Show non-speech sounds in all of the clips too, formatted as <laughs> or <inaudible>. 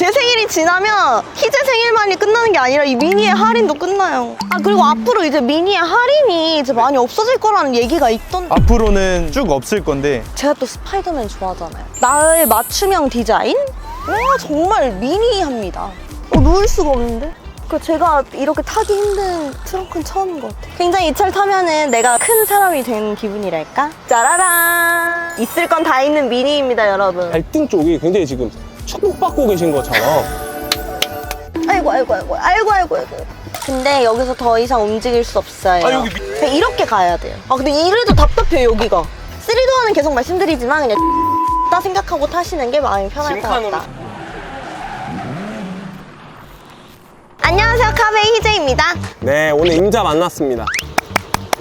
제 생일이 지나면 희재 생일만이 끝나는 게 아니라 이 미니의 할인도 끝나요. 아 그리고 앞으로 이제 미니의 할인이 이제 많이 없어질 거라는 얘기가 있던데. 앞으로는 쭉 없을 건데 제가 또 스파이더맨 좋아하잖아요. 나의 맞춤형 디자인? 와 정말 미니합니다. 어, 누울 수가 없는데? 그 제가 이렇게 타기 힘든 트렁크는 처음인 것 같아요. 굉장히 이 차를 타면은 내가 큰 사람이 된 기분이랄까? 짜라란! 있을 건 다 있는 미니입니다, 여러분. 발등 쪽이 굉장히 지금 축복받고 계신 것처럼 아이고, 아이고, 아이고, 아이고, 아이고, 아이고. 근데 여기서 더 이상 움직일 수 없어요. 아, 여기 그냥 이렇게 가야 돼요. 아, 근데 이래도 답답해요, 여기가. 3도어는 계속 말씀드리지만 그냥 다 생각하고 타시는 게 마음이 편할 것 짐칸으로. 같다. 안녕하세요, 카페 희재입니다. 네 오늘 임자 만났습니다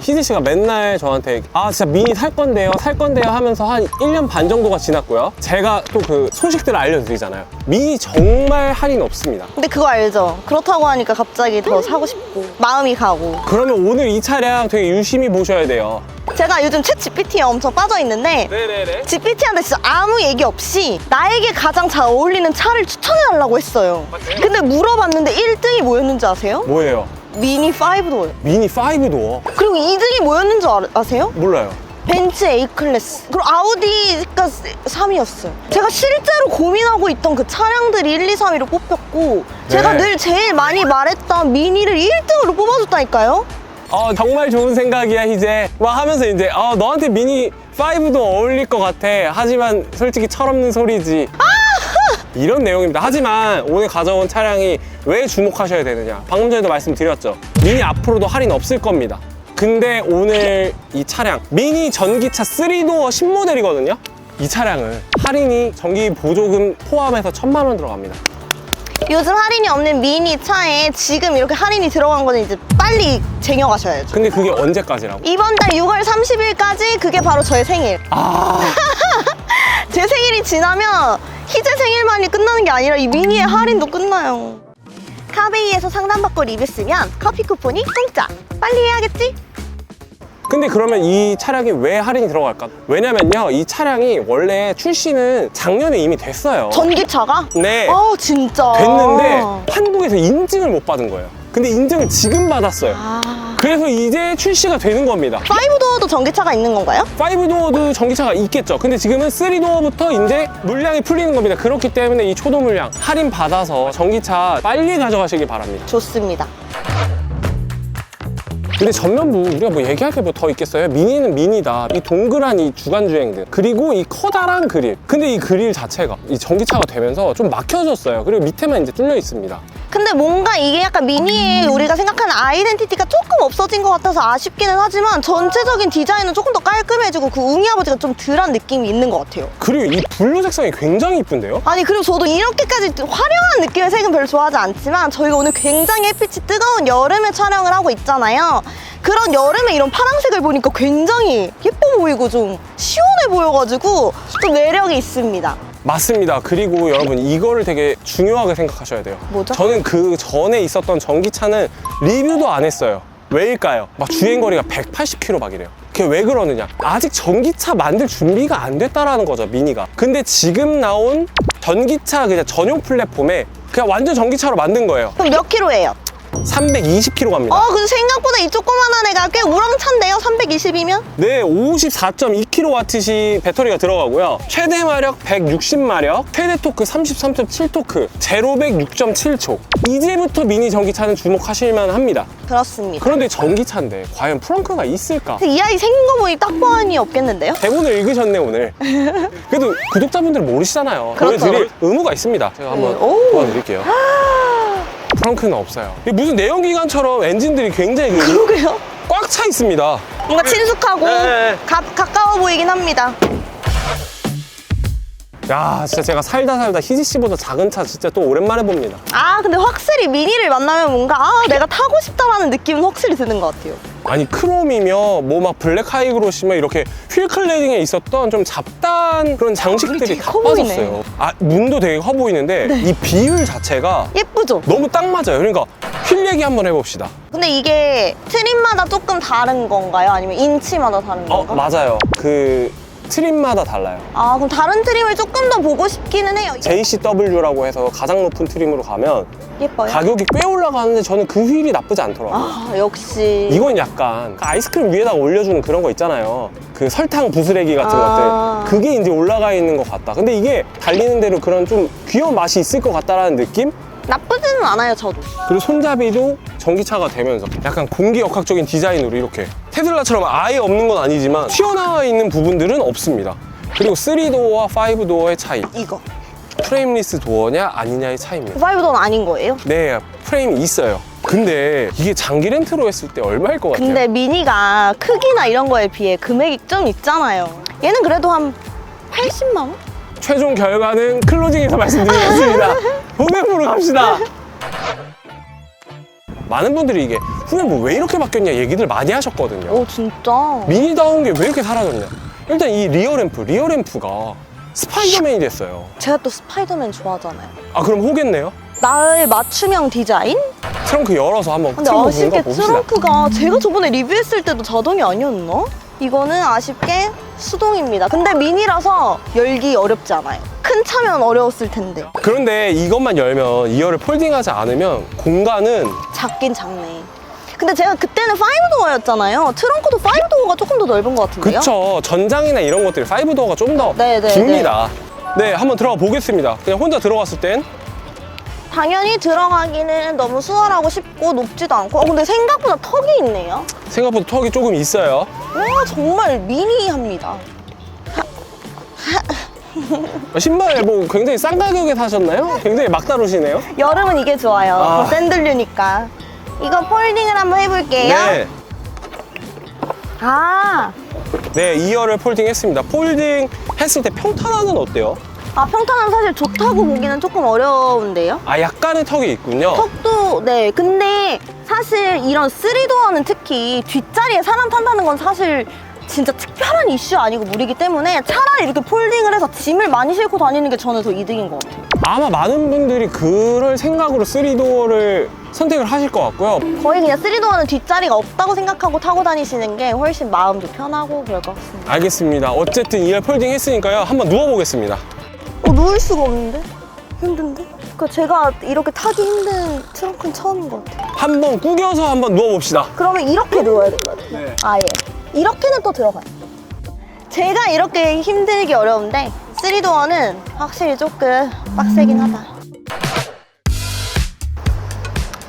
희지 씨가 맨날 저한테 아 진짜 미니 살 건데요 살 건데요 하면서 한 1년 반 정도가 지났고요 제가 또 그 소식들을 알려드리잖아요 미니 정말 할인 없습니다 근데 그거 알죠? 그렇다고 하니까 갑자기 더 사고 싶고 마음이 가고 그러면 오늘 이 차량 되게 유심히 보셔야 돼요 제가 요즘 챗 GPT에 엄청 빠져 있는데 네네네 GPT한테 진짜 아무 얘기 없이 나에게 가장 잘 어울리는 차를 추천해달라고 했어요. 근데 물어봤는데 1등이 뭐였는지 아세요? 뭐예요? 미니 5도어요. 미니 5도어 그리고 2등이 뭐였는지 아, 아세요? 몰라요 벤츠 A 클래스. 그리고 아우디가 3위였어요. 제가 실제로 고민하고 있던 그 차량들이 1, 2, 3위로 뽑혔고 제가 네. 늘 제일 많이 말했던 미니를 1등으로 뽑아줬다니까요? 어 정말 좋은 생각이야 희재 막 하면서 이제 어 너한테 미니 5도 어울릴 것 같아 하지만 솔직히 철없는 소리지 이런 내용입니다. 하지만 오늘 가져온 차량이 왜 주목하셔야 되느냐. 방금 전에도 말씀드렸죠. 미니 앞으로도 할인 없을 겁니다. 근데 오늘 이 차량 미니 전기차 3도어 신모델이거든요. 이 차량은 할인이 전기 보조금 포함해서 천만 원 들어갑니다. 요즘 할인이 없는 미니 차에 지금 이렇게 할인이 들어간 거는 이제 빨리 쟁여가셔야죠. 근데 그게 언제까지라고? 이번 달 6월 30일까지 그게 바로 저의 생일. 아. <laughs> 제 생일이 지나면 희재 생일만이 끝나는 게 아니라 이 미니의 할인도 끝나요. 카베이에서 상담받고 리뷰 쓰면 커피 쿠폰이 공짜. 빨리 해야겠지? 근데 그러면 이 차량이 왜 할인이 들어갈까? 왜냐면요, 이 차량이 원래 출시는 작년에 이미 됐어요. 전기차가? 네. 어 진짜. 됐는데 한국에서 인증을 못 받은 거예요. 근데 인증을 지금 받았어요. 아. 그래서 이제 출시가 되는 겁니다. 파이브도어도 전기차가 있는 건가요? 5도어도 전기차가 있겠죠. 근데 지금은 3도어부터 이제 물량이 풀리는 겁니다. 그렇기 때문에 이 초도 물량 할인 받아서 전기차 빨리 가져가시길 바랍니다. 좋습니다. 근데 전면부 우리가 뭐 얘기할 게 뭐 더 있겠어요? 미니는 미니다. 이 동그란 이 주간 주행등 그리고 이 커다란 그릴. 근데 이 그릴 자체가 이 전기차가 되면서 좀 막혀졌어요. 그리고 밑에만 이제 뚫려 있습니다. 근데 뭔가 이게 약간 미니의 우리가 생각하는 아이덴티티가 조금 없어진 것 같아서 아쉽기는 하지만 전체적인 디자인은 조금 더 깔끔해지고 그 웅이 아버지가 좀 덜한 느낌이 있는 것 같아요. 그리고 이 블루 색상이 굉장히 이쁜데요? 아니 그리고 저도 이렇게까지 화려한 느낌의 색은 별로 좋아하지 않지만 저희가 오늘 굉장히 햇빛이 뜨거운 여름에 촬영을 하고 있잖아요. 그런 여름에 이런 파란색을 보니까 굉장히 예뻐 보이고 좀 시원해 보여가지고 좀 매력이 있습니다. 맞습니다. 그리고 여러분 이거를 되게 중요하게 생각하셔야 돼요. 뭐죠? 저는 그 전에 있었던 전기차는 리뷰도 안 했어요. 왜일까요? 막 주행거리가 180km 막 이래요. 그게 왜 그러느냐? 아직 전기차 만들 준비가 안 됐다라는 거죠, 미니가. 근데 지금 나온 전기차 그냥 전용 플랫폼에 그냥 완전 전기차로 만든 거예요. 그럼 몇 킬로예요? 320km 갑니다. 어, 근데 생각보다 이 조그만한 애가 꽤 우렁찬데요? 320이면? 네, 54.2kWh 배터리가 들어가고요. 최대 마력 160마력, 최대 토크 33.7토크, 제로백 6.7초. 이제부터 미니 전기차는 주목하실만 합니다. 그렇습니다. 그런데 전기차인데 과연 프렁크가 있을까? 근데 이 아이 생긴 거 보니 딱 보안이 없겠는데요? 대본을 읽으셨네 오늘. <laughs> 그래도 구독자분들은 모르시잖아요. 그렇죠. 보여드릴 의무가 있습니다. 제가 한번 네, 오. 도와드릴게요. 프렁크는 없어요. 이게 무슨 내연기관처럼 엔진들이 굉장히 그 그러게요. 꽉 차 있습니다. 뭔가 친숙하고 네. 가, 가까워 보이긴 합니다. 야, 진짜 제가 살다 살다 희지 씨보다 작은 차 진짜 또 오랜만에 봅니다. 아 근데 확실히 미니를 만나면 뭔가 아 내가 타고 싶다라는 느낌은 확실히 드는 것 같아요. 아니 크롬이며 뭐 막 블랙 하이그로시며 이렇게 휠 클레딩에 있었던 좀 잡다한 그런 장식들이 다. 빠졌어요. 아 문도 되게 커 보이는데 이 비율 자체가 예쁘죠? 너무 딱 맞아요. 그러니까 휠 얘기 한번 해봅시다. 근데 이게 트림마다 조금 다른 건가요? 아니면 인치마다 다른 어 건가? 맞아요. 그 트림마다 달라요. 아 그럼 다른 트림을 조금 더 보고 싶기는 해요. JCW라고 해서 가장 높은 트림으로 가면 예뻐요. 가격이 꽤 올라가는데 저는 그 휠이 나쁘지 않더라고요. 아 역시. 이건 약간 그 아이스크림 위에다가 올려주는 그런 거 있잖아요. 그 설탕 부스레기 같은 아. 것들. 그게 이제 올라가 있는 것 같다. 근데 이게 달리는 대로 그런 좀 귀여운 맛이 있을 것 같다라는 느낌? 나쁘지는 않아요 저도. 그리고 손잡이도 전기차가 되면서 약간 공기역학적인 디자인으로 이렇게 테슬라처럼 아예 없는 건 아니지만 튀어나와 있는 부분들은 없습니다. 그리고 3도어와 5도어의 차이. 이거. 프레임리스 도어냐 아니냐의 차이입니다. 파이브도는 아닌 거예요? 네, 프레임이 있어요. 근데 이게 장기 렌트로 했을 때 얼마일 것 같아요? 근데 미니가 크기나 이런 거에 비해 금액이 좀 있잖아요. 얘는 그래도 한 80만 원? 최종 결과는 클로징에서 말씀드리겠습니다. <laughs> 후면부로 갑시다. 많은 분들이 이게 후면부 왜 이렇게 바뀌었냐 얘기들 많이 하셨거든요. 오 진짜. 미니다운 게 왜 이렇게 사라졌냐? 일단 이 리어 램프, 리어 램프가 스파이더맨이 됐어요. 제가 또 스파이더맨 좋아하잖아요. 아 그럼 호겠네요? 나의 맞춤형 디자인? 트렁크 열어서 한번 근데 트렁크 아쉽게 뭔가 봅시다. 트렁크가 제가 저번에 리뷰했을 때도 자동이 아니었나? 이거는 아쉽게 수동입니다. 근데 미니라서 열기 어렵지 않아요. 큰 차면 어려웠을 텐데. 그런데 이것만 열면 이어를 폴딩하지 않으면 공간은 작긴 작네. 근데 제가 그때는 5도어였잖아요. 트렁크도 5도어가 조금 더 넓은 것 같은데요? 그쵸 전장이나 이런 것들이 5도어가 좀 더 네, 네, 깁니다. 네, 한번 들어가 보겠습니다. 그냥 혼자 들어갔을 땐 당연히 들어가기는 너무 수월하고 쉽고 높지도 않고 어, 근데 생각보다 턱이 있네요. 생각보다 턱이 조금 있어요. 와 정말 미니합니다. 신발 뭐 굉장히 싼 가격에 사셨나요? 굉장히 막 다루시네요. 여름은 이게 좋아요. 아. 샌들류니까. 이거 폴딩을 한번 해볼게요. 네. 아, 네, 2열을 폴딩 했습니다. 폴딩 했을 때 평탄화는 어때요? 아 평탄은 사실 좋다고 보기는 조금 어려운데요. 아, 약간의 턱이 있군요. 턱도 네. 근데 사실 이런 3도어는 특히 뒷자리에 사람 탄다는 건 사실 진짜 특별한 이슈 아니고 무리기 때문에 차라리 이렇게 폴딩을 해서 짐을 많이 싣고 다니는 게 저는 더 이득인 것 같아요. 아마 많은 분들이 그럴 생각으로 3도어를 선택을 하실 것 같고요. 거의 그냥 3도어는 뒷자리가 없다고 생각하고 타고 다니시는 게 훨씬 마음도 편하고 그럴 것 같습니다. 알겠습니다. 어쨌든 2열 폴딩 했으니까요. 한번 누워보겠습니다. 어, 누울 수가 없는데? 힘든데? 그 제가 이렇게 타기 힘든 트렁크는 처음인 것 같아요. 한번 구겨서 한번 누워봅시다. 그러면 이렇게 누워야 될 것 같아요. 네. 아예. 이렇게는 또 들어가요. 제가 이렇게 힘들기 어려운데 3도어는 확실히 조금 빡세긴 하다.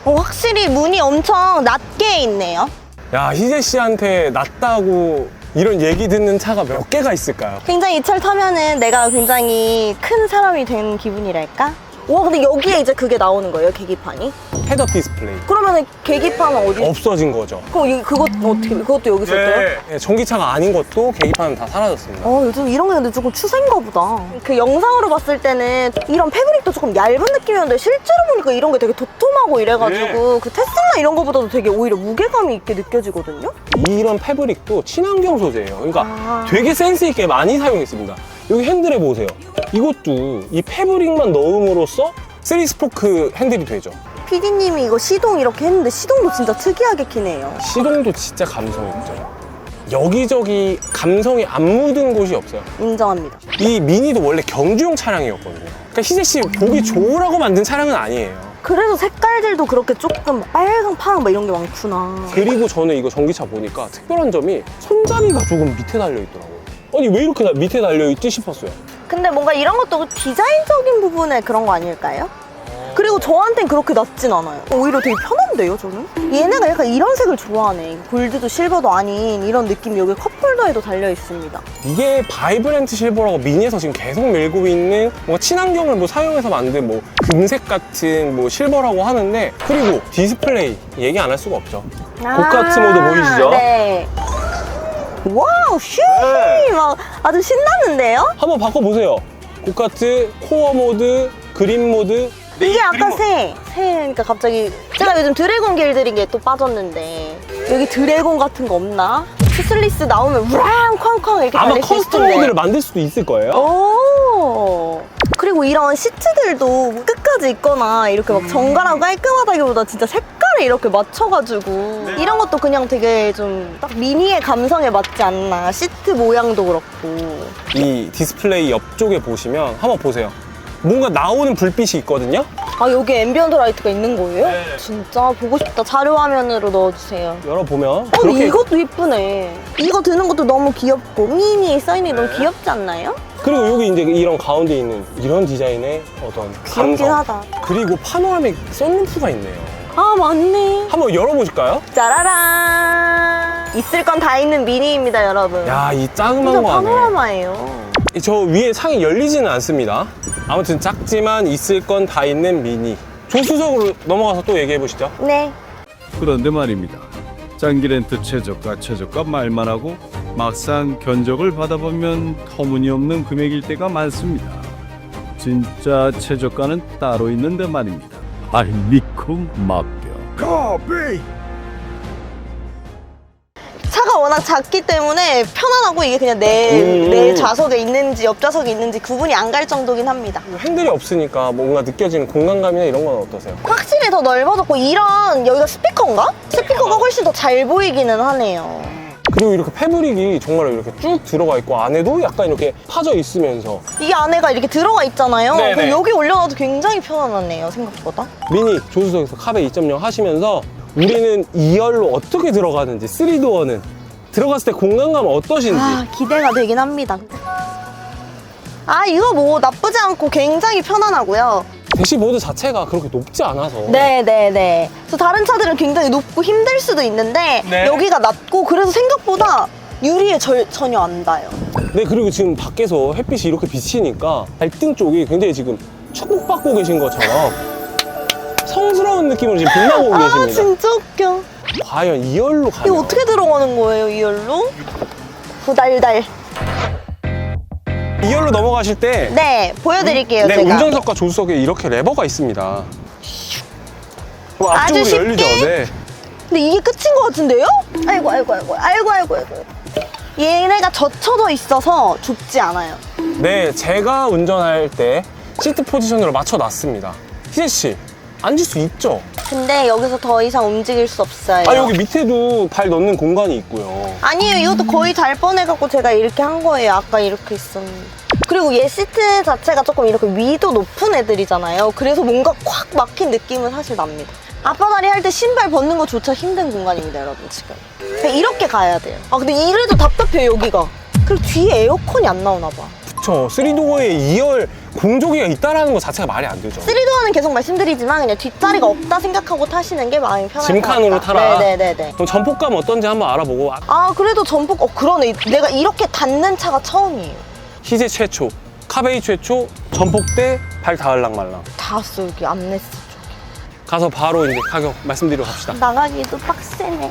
어, 확실히 문이 엄청 낮게 있네요. 야, 희재 씨한테 낫다고 이런 얘기 듣는 차가 몇 개가 있을까요? 굉장히 이 차를 타면은 내가 굉장히 큰 사람이 된 기분이랄까? 와 근데 여기에 이제 그게 나오는 거예요 계기판이? 헤더 디스플레이. 그러면은 계기판은 어디? 없어진 거죠. 그럼 이- 그것 어떻게? 그것도 여기 있었어요? 네, 전기차가 아닌 것도 계기판은 다 사라졌습니다. 어 요즘 이런 게 근데 조금 추세인가 보다. 그 영상으로 봤을 때는 이런 패브릭도 조금 얇은 느낌이었는데 실제로 보니까 이런 게 되게 도톰하고 이래가지고 그 테슬라 이런 거보다도 되게 오히려 무게감이 있게 느껴지거든요. 이런 패브릭도 친환경 소재예요. 그러니까 아. 되게 센스 있게 많이 사용했습니다. 여기 핸들에 보세요. 이것도 이 패브릭만 넣음으로써 3스포크 핸들이 되죠. PD님이 이거 시동 이렇게 했는데 시동도 진짜 특이하게 키네요. 시동도 진짜 감성 있죠. 여기저기 감성이 안 묻은 곳이 없어요. 인정합니다. 이 미니도 원래 경주용 차량이었거든요. 그러니까 희재 씨 보기 좋으라고 만든 차량은 아니에요. 그래서 색깔들도 그렇게 조금 막 빨강, 파랑 막 이런 게 많구나. 그리고 저는 이거 전기차 보니까 특별한 점이 손잡이가 조금 밑에 달려 있더라고요. 아니 왜 이렇게 나- 밑에 달려 있지 싶었어요. 근데 뭔가 이런 것도 디자인적인 부분에 그런 거 아닐까요? 그리고 저한텐 그렇게 낮진 않아요. 오히려 되게 편한데요, 저는? 얘네가 약간 이런 색을 좋아하네. 골드도 실버도 아닌 이런 느낌 여기 컵홀더에도 달려 있습니다. 이게 바이브렌트 실버라고 미니에서 지금 계속 밀고 있는 뭐 친환경을 뭐 사용해서 만든 뭐 금색 같은 뭐 실버라고 하는데 그리고 디스플레이 얘기 안 할 수가 없죠. 고가트 모드 보이시죠? 네. 와우, 슈! 네. 막 아주 신났는데요? 한번 바꿔보세요. 고가트, 코어 모드, 그린 모드. 이게 아까 모드. 새, 새니까 갑자기 제가 요즘 드래곤 길들인 게 또 빠졌는데 여기 드래곤 같은 거 없나? 투슬리스 나오면 우랑 쾅쾅 이렇게 아마 달릴 수 커스텀 있던데. 모드를 만들 수도 있을 거예요. 오. 그리고 이런 시트들도 끝까지 있거나 이렇게 막 정갈하고 깔끔하다기보다 진짜 색깔에 이렇게 맞춰가지고 이런 것도 그냥 되게 좀 딱 미니의 감성에 맞지 않나 시트 모양도 그렇고 이 디스플레이 옆쪽에 보시면 한번 보세요. 뭔가 나오는 불빛이 있거든요. 아 여기 앰비언트 라이트가 있는 거예요? 네. 진짜 보고 싶다 자료 화면으로 넣어주세요 열어보면 어, 근데 이것도 이쁘네. 이거 드는 것도 너무 귀엽고 미니 써있는 게 너무 귀엽지 않나요? 그리고 여기 이제 이런 가운데 있는 이런 디자인의 어떤 귀엽긴 감성. 하다. 그리고 파노라믹 썬루프가 있네요. 아 맞네. 한번 열어보실까요? 짜라란. 있을 건 다 있는 미니입니다, 여러분. 야, 이 진짜 짜그만 거 안에. 파노라마예요. 저 위에 상이 열리지는 않습니다. 아무튼 작지만 있을 건 다 있는 미니. 조수석으로 넘어가서 또 얘기해 보시죠. 네. 그런데 말입니다. 장기 렌트 최저가 최저가 말만 하고 막상 견적을 받아보면 터무니없는 금액일 때가 많습니다. 진짜 최저가는 따로 있는데 말입니다. 알미쿰 맛병. 차가 워낙 작기 때문에 편안하고 이게 그냥 내, 음. 내 좌석에 있는지 옆 좌석에 있는지 구분이 안 갈 정도긴 합니다. 핸들이 없으니까 뭔가 느껴지는 공간감이나 이런 건 어떠세요? 확실히 더 넓어졌고 이런 여기가 스피커인가? 스피커가 훨씬 더 잘 보이기는 하네요. 그리고 이렇게 패브릭이 정말 이렇게 쭉 들어가 있고 안에도 약간 이렇게 파져 있으면서 이게 안에가 이렇게 들어가 있잖아요. 네네. 그럼 여기 올려놔도 굉장히 편안하네요, 생각보다. 미니 조수석에서 카베 2.0 하시면서 우리는 2열로 어떻게 들어가는지 3도어는 들어갔을 때 공간감 어떠신지 아, 기대가 되긴 합니다. 아, 이거 뭐 나쁘지 않고 굉장히 편안하고요. 대시보드 자체가 그렇게 높지 않아서 네네네. 그래서 다른 차들은 굉장히 높고 힘들 수도 있는데 네. 여기가 낮고 그래서 생각보다 유리에 절, 전혀 안 닿아요. 네 그리고 지금 밖에서 햇빛이 이렇게 비치니까 발등 쪽이 굉장히 지금 축복받고 계신 것처럼 성스러운 느낌으로 지금 빛나고 <laughs> 아, 계십니다 진짜 웃겨. 과연 2열로 가면 이거 어떻게 들어가는 거예요, 이 열로? 후달달. 2열로 넘어가실 때 네, 보여드릴게요, 네, 제가. 운전석과 조수석에 이렇게 레버가 있습니다 그럼 아주 앞쪽으로 쉽게? 열리죠 네. 근데 이게 끝인 것 같은데요? 아이고, 아이고, 아이고, 아이고, 아이고, 아이고. 얘네가 젖혀져 있어서 좁지 않아요. 네, 제가 운전할 때 시트 포지션으로 맞춰 놨습니다. 희재 씨, 앉을 수 있죠? 근데 여기서 더 이상 움직일 수 없어요. 아, 여기 밑에도 발 넣는 공간이 있고요. 아니에요. 이것도 거의 잘 뻔해갖고 제가 이렇게 한 거예요. 아까 이렇게 있었는데. 그리고 얘 시트 자체가 조금 이렇게 위도 높은 애들이잖아요. 그래서 뭔가 콱 막힌 느낌은 사실 납니다. 앞바다리 할 때 신발 벗는 거조차 힘든 공간입니다, 여러분, 지금. 그냥 이렇게 가야 돼요. 아, 근데 이래도 답답해요, 여기가. 그리고 뒤에 에어컨이 안 나오나 봐. 그쵸. 3도어에 2열 공조기가 있다라는 것 자체가 말이 안 되죠. 3도어는 계속 말씀드리지만 그냥 뒷자리가 없다 생각하고 타시는 게 마음이 편할 것 짐칸으로 같다. 타라. 네네네네. 그럼 전폭감 어떤지 한번 알아보고 아, 아, 그래도 전폭, 어, 그러네. 내가 이렇게 닿는 차가 처음이에요. 희재 최초, 카베이 최초, 전폭대 발 닿을랑 말랑. 닿았어, 여기 암레스 쪽. 가서 바로 이제 가격 말씀드리러 갑시다. 나가기도 빡세네.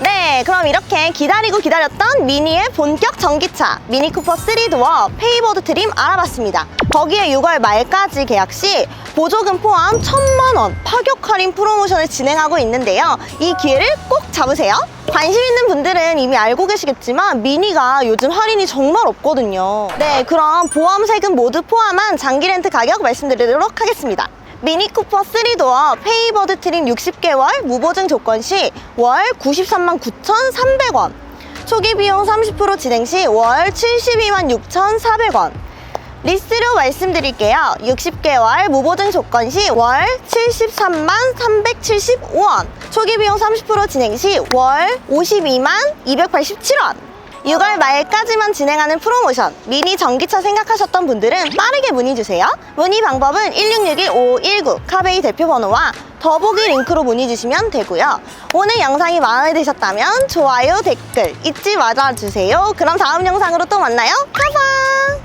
네, 그럼 이렇게 기다리고 기다렸던 미니의 본격 전기차 미니 쿠퍼 3도어 페이버드 트림 알아봤습니다. 거기에 6월 말까지 계약 시 보조금 포함 1천만 원 파격 할인 프로모션을 진행하고 있는데요. 이 기회를 꼭 잡으세요. 관심 있는 분들은 이미 알고 계시겠지만 미니가 요즘 할인이 정말 없거든요. 네, 그럼 보험 세금 모두 포함한 장기 렌트 가격 말씀드리도록 하겠습니다. 미니 쿠퍼 3도어 페이버드 트림 60개월 무보증 조건 시 월 93만 9,300원 초기 비용 30% 진행 시 월 72만 6,400원. 리스로 말씀드릴게요. 60개월 무보증 조건 시 월 73만 375원 초기 비용 30% 진행 시 월 52만 287원 6월 말까지만 진행하는 프로모션 미니 전기차 생각하셨던 분들은 빠르게 문의 주세요. 문의 방법은 1661-5519 카베이 대표 번호와 더보기 링크로 문의 주시면 되고요. 오늘 영상이 마음에 드셨다면 좋아요 댓글 잊지 말아주세요. 그럼 다음 영상으로 또 만나요. 가방